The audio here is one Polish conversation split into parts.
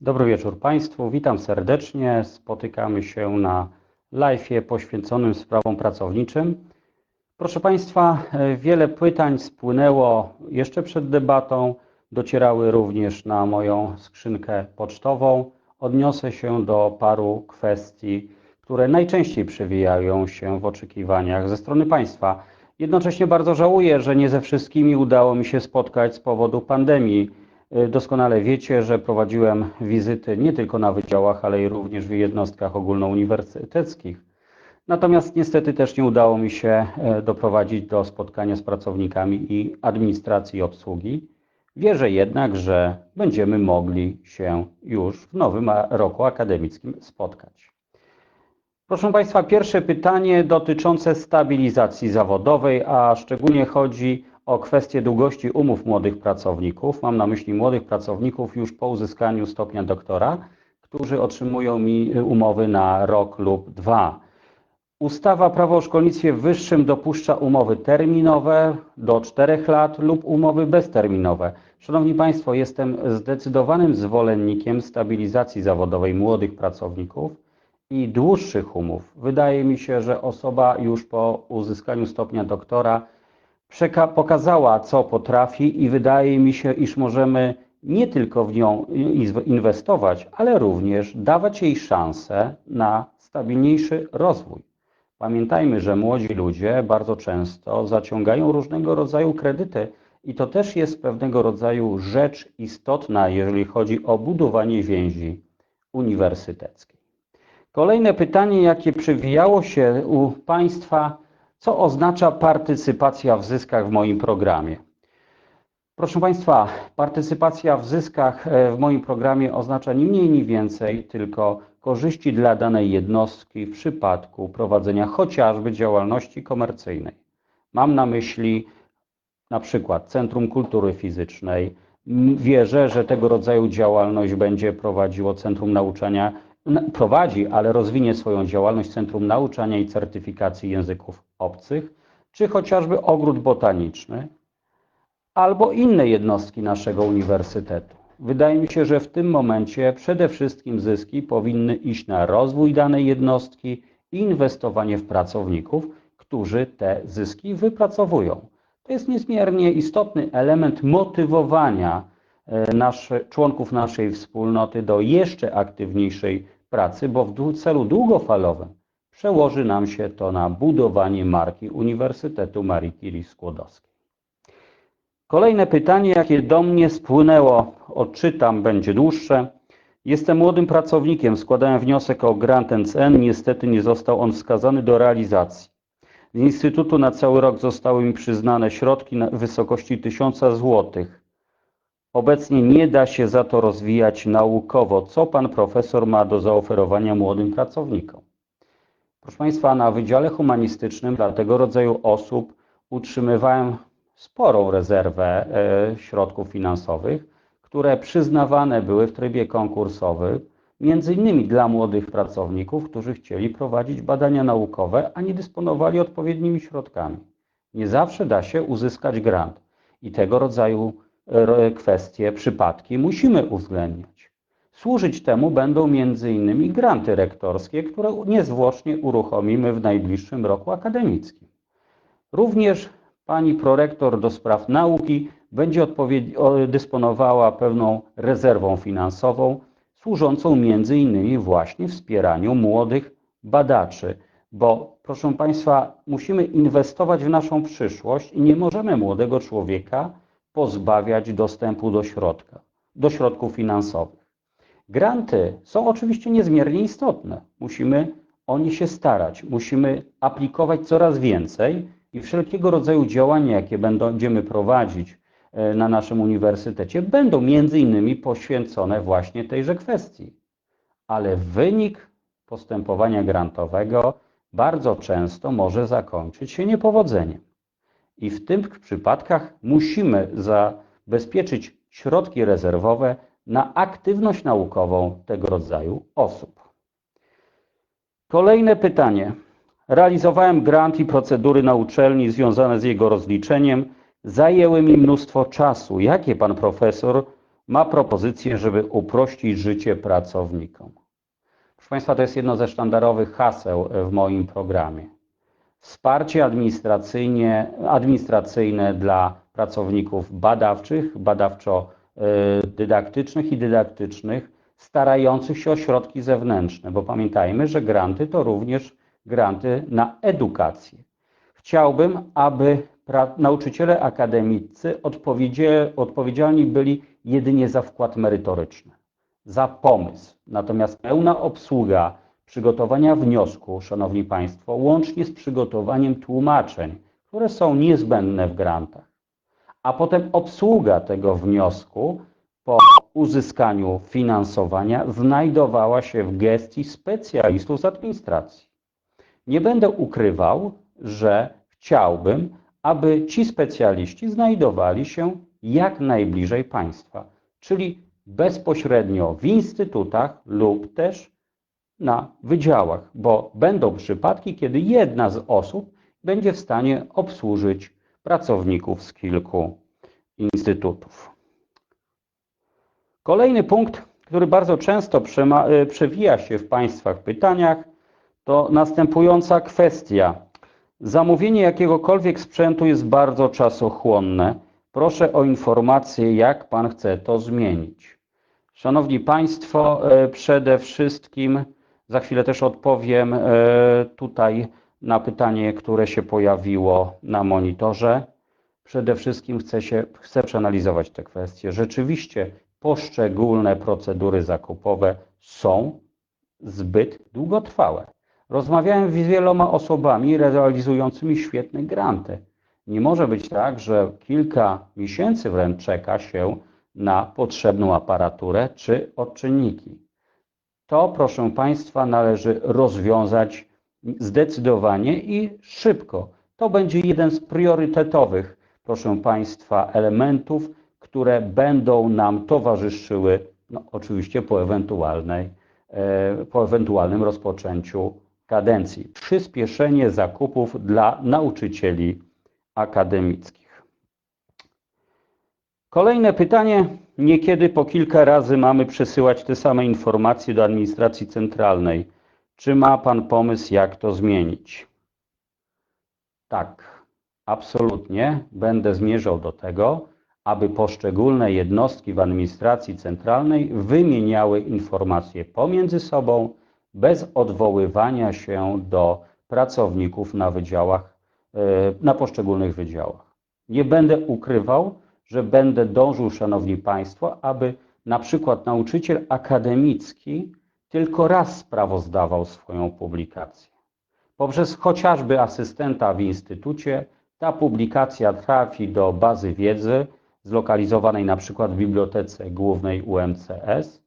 Dobry wieczór Państwu, witam serdecznie. Spotykamy się na live poświęconym sprawom pracowniczym. Proszę Państwa, wiele pytań spłynęło jeszcze przed debatą, docierały również na moją skrzynkę pocztową. Odniosę się do paru kwestii, które najczęściej przewijają się w oczekiwaniach ze strony państwa. Jednocześnie bardzo żałuję, że nie ze wszystkimi udało mi się spotkać z powodu pandemii. Doskonale wiecie, że prowadziłem wizyty nie tylko na wydziałach, ale i również w jednostkach ogólnouniwersyteckich. Natomiast niestety też nie udało mi się doprowadzić do spotkania z pracownikami i administracji obsługi. Wierzę jednak, że będziemy mogli się już w nowym roku akademickim spotkać. Proszę Państwa, pierwsze pytanie dotyczące stabilizacji zawodowej, a szczególnie chodzi o kwestię długości umów młodych pracowników. Mam na myśli młodych pracowników już po uzyskaniu stopnia doktora, którzy otrzymują mi umowy na rok lub dwa. Ustawa Prawo o Szkolnictwie Wyższym dopuszcza umowy terminowe do 4 lat lub umowy bezterminowe. Szanowni Państwo, jestem zdecydowanym zwolennikiem stabilizacji zawodowej młodych pracowników i dłuższych umów. Wydaje mi się, że osoba już po uzyskaniu stopnia doktora pokazała, co potrafi i wydaje mi się, iż możemy nie tylko w nią inwestować, ale również dawać jej szansę na stabilniejszy rozwój. Pamiętajmy, że młodzi ludzie bardzo często zaciągają różnego rodzaju kredyty i to też jest pewnego rodzaju rzecz istotna, jeżeli chodzi o budowanie więzi uniwersyteckiej. Kolejne pytanie, jakie przewijało się u Państwa, co oznacza partycypacja w zyskach w moim programie? Proszę Państwa, partycypacja w zyskach w moim programie oznacza ni mniej, ni więcej, tylko korzyści dla danej jednostki w przypadku prowadzenia chociażby działalności komercyjnej. Mam na myśli na przykład Centrum Kultury Fizycznej. Wierzę, że tego rodzaju działalność będzie prowadziło Centrum Nauczania, prowadzi, ale rozwinie swoją działalność Centrum Nauczania i Certyfikacji Języków Obcych, czy chociażby Ogród Botaniczny, albo inne jednostki naszego uniwersytetu. Wydaje mi się, że w tym momencie przede wszystkim zyski powinny iść na rozwój danej jednostki i inwestowanie w pracowników, którzy te zyski wypracowują. To jest niezmiernie istotny element motywowania nasze, członków naszej wspólnoty do jeszcze aktywniejszej pracy, bo w celu długofalowym przełoży nam się to na budowanie marki Uniwersytetu Marii Curie Skłodowskiej. Kolejne pytanie, jakie do mnie spłynęło, odczytam, będzie dłuższe. Jestem młodym pracownikiem, składałem wniosek o grant NCN, niestety nie został on wskazany do realizacji. Z Instytutu na cały rok zostały mi przyznane środki w wysokości 1000 zł. Obecnie nie da się za to rozwijać naukowo. Co pan profesor ma do zaoferowania młodym pracownikom? Proszę Państwa, na Wydziale Humanistycznym dla tego rodzaju osób utrzymywałem sporą rezerwę środków finansowych, które przyznawane były w trybie konkursowym, między innymi dla młodych pracowników, którzy chcieli prowadzić badania naukowe, a nie dysponowali odpowiednimi środkami. Nie zawsze da się uzyskać grant i tego rodzaju kwestie, przypadki musimy uwzględniać. Służyć temu będą innymi granty rektorskie, które niezwłocznie uruchomimy w najbliższym roku akademickim. Również pani prorektor do spraw nauki będzie dysponowała pewną rezerwą finansową, służącą innymi właśnie wspieraniu młodych badaczy, bo proszę Państwa, musimy inwestować w naszą przyszłość i nie możemy młodego człowieka pozbawiać dostępu do, środka, do środków finansowych. Granty są oczywiście niezmiernie istotne. Musimy o nie się starać, musimy aplikować coraz więcej i wszelkiego rodzaju działania, jakie będziemy prowadzić na naszym uniwersytecie, będą między innymi poświęcone właśnie tejże kwestii. Ale wynik postępowania grantowego bardzo często może zakończyć się niepowodzeniem. I w tych przypadkach musimy zabezpieczyć środki rezerwowe na aktywność naukową tego rodzaju osób. Kolejne pytanie. Realizowałem grant i procedury na uczelni związane z jego rozliczeniem. Zajęły mi mnóstwo czasu. Jakie pan profesor ma propozycję, żeby uprościć życie pracownikom. Proszę Państwa, to jest jedno ze sztandarowych haseł w moim programie. Wsparcie administracyjnie, administracyjne dla pracowników badawczych, badawczo-dydaktycznych i dydaktycznych, starających się o środki zewnętrzne, bo pamiętajmy, że granty to również granty na edukację. Chciałbym, aby nauczyciele akademicy odpowiedzialni byli jedynie za wkład merytoryczny, za pomysł. Natomiast pełna obsługa przygotowania wniosku, Szanowni Państwo, łącznie z przygotowaniem tłumaczeń, które są niezbędne w grantach, a potem obsługa tego wniosku po uzyskaniu finansowania znajdowała się w gestii specjalistów z administracji. Nie będę ukrywał, że chciałbym, aby ci specjaliści znajdowali się jak najbliżej państwa, czyli bezpośrednio w instytutach lub też na wydziałach, bo będą przypadki, kiedy jedna z osób będzie w stanie obsłużyć pracowników z kilku instytutów. Kolejny punkt, który bardzo często y, przewija się w Państwach pytaniach, to następująca kwestia. Zamówienie jakiegokolwiek sprzętu jest bardzo czasochłonne. Proszę o informację, jak Pan chce to zmienić. Szanowni Państwo, y, przede wszystkim za chwilę też odpowiem y, tutaj na pytanie, które się pojawiło na monitorze. Przede wszystkim chcę, się, chcę przeanalizować te kwestie. Rzeczywiście poszczególne procedury zakupowe są zbyt długotrwałe. Rozmawiałem z wieloma osobami realizującymi świetne granty. Nie może być tak, że kilka miesięcy wręcz czeka się na potrzebną aparaturę czy odczynniki. To, proszę Państwa, należy rozwiązać zdecydowanie i szybko. To będzie jeden z priorytetowych, proszę Państwa, elementów które będą nam towarzyszyły, no, oczywiście po, ewentualnej, e, po ewentualnym rozpoczęciu kadencji. Przyspieszenie zakupów dla nauczycieli akademickich. Kolejne pytanie. Niekiedy po kilka razy mamy przesyłać te same informacje do administracji centralnej. Czy ma Pan pomysł, jak to zmienić? Tak, absolutnie. Będę zmierzał do tego aby poszczególne jednostki w administracji centralnej wymieniały informacje pomiędzy sobą bez odwoływania się do pracowników na wydziałach, e, na poszczególnych wydziałach. Nie będę ukrywał, że będę dążył, Szanowni Państwo, aby na przykład nauczyciel akademicki tylko raz sprawozdawał swoją publikację. Poprzez chociażby asystenta w instytucie ta publikacja trafi do bazy wiedzy, zlokalizowanej na przykład w Bibliotece Głównej UMCS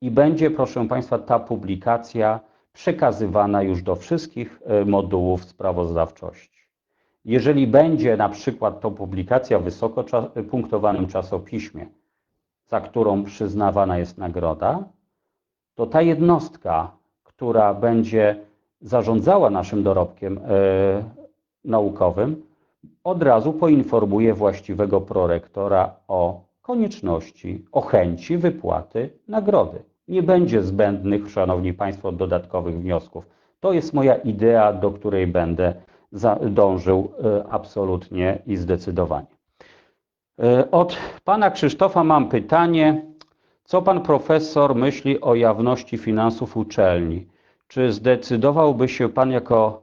i będzie, proszę Państwa, ta publikacja przekazywana już do wszystkich e, modułów sprawozdawczości. Jeżeli będzie na przykład to publikacja w wysoko punktowanym czasopiśmie, za którą przyznawana jest nagroda, to ta jednostka, która będzie zarządzała naszym dorobkiem e, naukowym, od razu poinformuje właściwego prorektora o konieczności, o chęci wypłaty nagrody. Nie będzie zbędnych, Szanowni Państwo, dodatkowych wniosków. To jest moja idea, do której będę dążył e, absolutnie i zdecydowanie. E, od pana Krzysztofa mam pytanie. Co pan profesor myśli o jawności finansów uczelni? Czy zdecydowałby się pan jako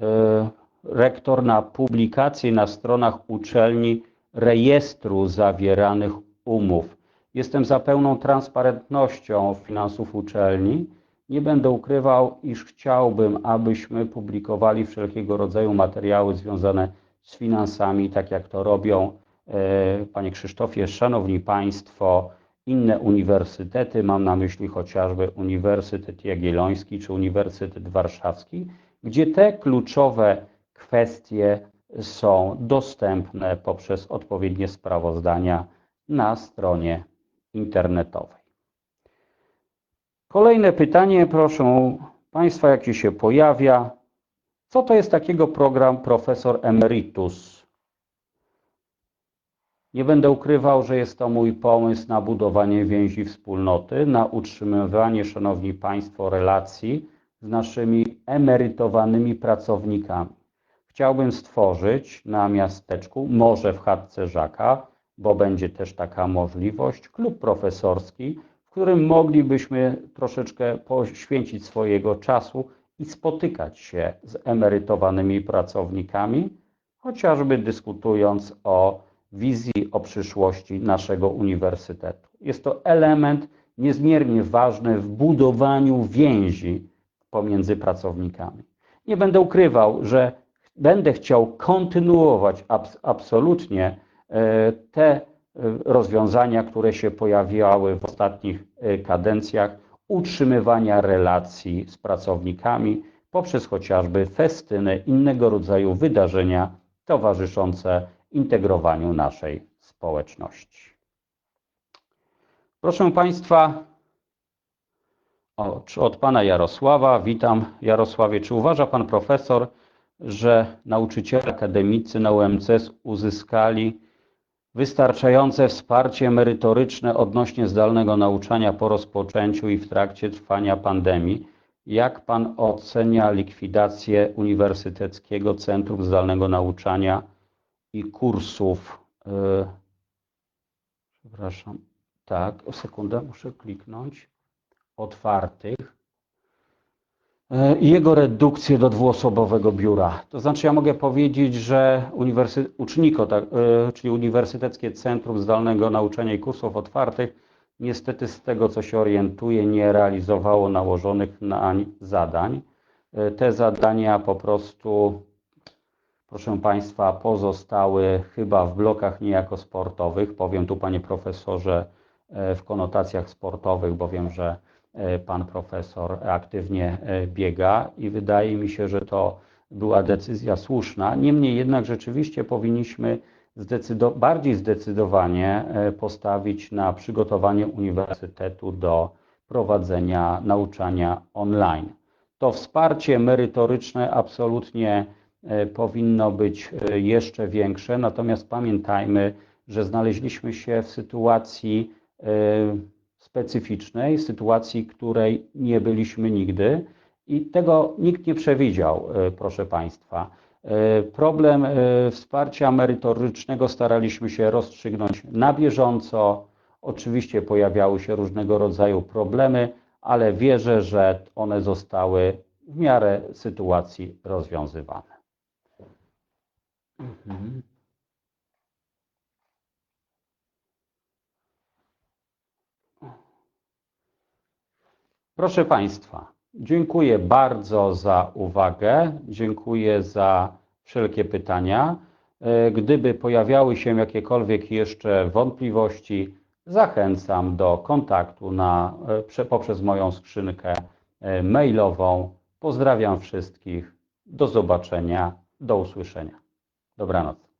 e, rektor na publikację na stronach uczelni rejestru zawieranych umów. Jestem za pełną transparentnością finansów uczelni. Nie będę ukrywał, iż chciałbym, abyśmy publikowali wszelkiego rodzaju materiały związane z finansami, tak jak to robią, e, Panie Krzysztofie, Szanowni Państwo, inne uniwersytety, mam na myśli chociażby Uniwersytet Jagielloński czy Uniwersytet Warszawski, gdzie te kluczowe kwestie są dostępne poprzez odpowiednie sprawozdania na stronie internetowej. Kolejne pytanie, proszę Państwa, jakie się pojawia. Co to jest takiego program Profesor Emeritus? Nie będę ukrywał, że jest to mój pomysł na budowanie więzi wspólnoty, na utrzymywanie, Szanowni Państwo, relacji z naszymi emerytowanymi pracownikami. Chciałbym stworzyć na miasteczku, może w chatce Żaka, bo będzie też taka możliwość, klub profesorski, którym moglibyśmy troszeczkę poświęcić swojego czasu i spotykać się z emerytowanymi pracownikami, chociażby dyskutując o wizji, o przyszłości naszego uniwersytetu. Jest to element niezmiernie ważny w budowaniu więzi pomiędzy pracownikami. Nie będę ukrywał, że będę chciał kontynuować abs absolutnie e, te rozwiązania, które się pojawiały w ostatnich e, kadencjach, utrzymywania relacji z pracownikami poprzez chociażby festyny, innego rodzaju wydarzenia towarzyszące integrowaniu naszej społeczności. Proszę Państwa, o, od Pana Jarosława, witam Jarosławie. Czy uważa Pan profesor, że nauczyciele akademicy na UMCS uzyskali wystarczające wsparcie merytoryczne odnośnie zdalnego nauczania po rozpoczęciu i w trakcie trwania pandemii? Jak Pan ocenia likwidację Uniwersyteckiego Centrum Zdalnego Nauczania i kursów? Yy, przepraszam, tak, sekundę, muszę kliknąć. Otwartych i jego redukcję do dwuosobowego biura. To znaczy ja mogę powiedzieć, że uniwersy... UCZNIKO, tak, e, czyli Uniwersyteckie Centrum Zdalnego Nauczania i Kursów Otwartych, niestety z tego co się orientuję nie realizowało nałożonych nań zadań. E, te zadania po prostu, proszę Państwa, pozostały chyba w blokach niejako sportowych. Powiem tu Panie Profesorze e, w konotacjach sportowych, bo wiem, że E, pan profesor aktywnie e, biega i wydaje mi się, że to była decyzja słuszna. Niemniej jednak rzeczywiście powinniśmy zdecydo bardziej zdecydowanie e, postawić na przygotowanie uniwersytetu do prowadzenia nauczania online. To wsparcie merytoryczne absolutnie powinno być jeszcze większe, natomiast pamiętajmy, że znaleźliśmy się w sytuacji specyficznej, sytuacji, której nie byliśmy nigdy i tego nikt nie przewidział, e, proszę Państwa. E, problem e, wsparcia merytorycznego staraliśmy się rozstrzygnąć na bieżąco. Oczywiście pojawiały się różnego rodzaju problemy, ale wierzę, że one zostały w miarę sytuacji rozwiązywane. Mhm. Proszę Państwa, dziękuję bardzo za uwagę, dziękuję za wszelkie pytania. E, gdyby pojawiały się jakiekolwiek jeszcze wątpliwości, zachęcam do kontaktu na, e, poprzez moją skrzynkę e, mailową. Pozdrawiam wszystkich. Do zobaczenia, do usłyszenia. Dobranoc.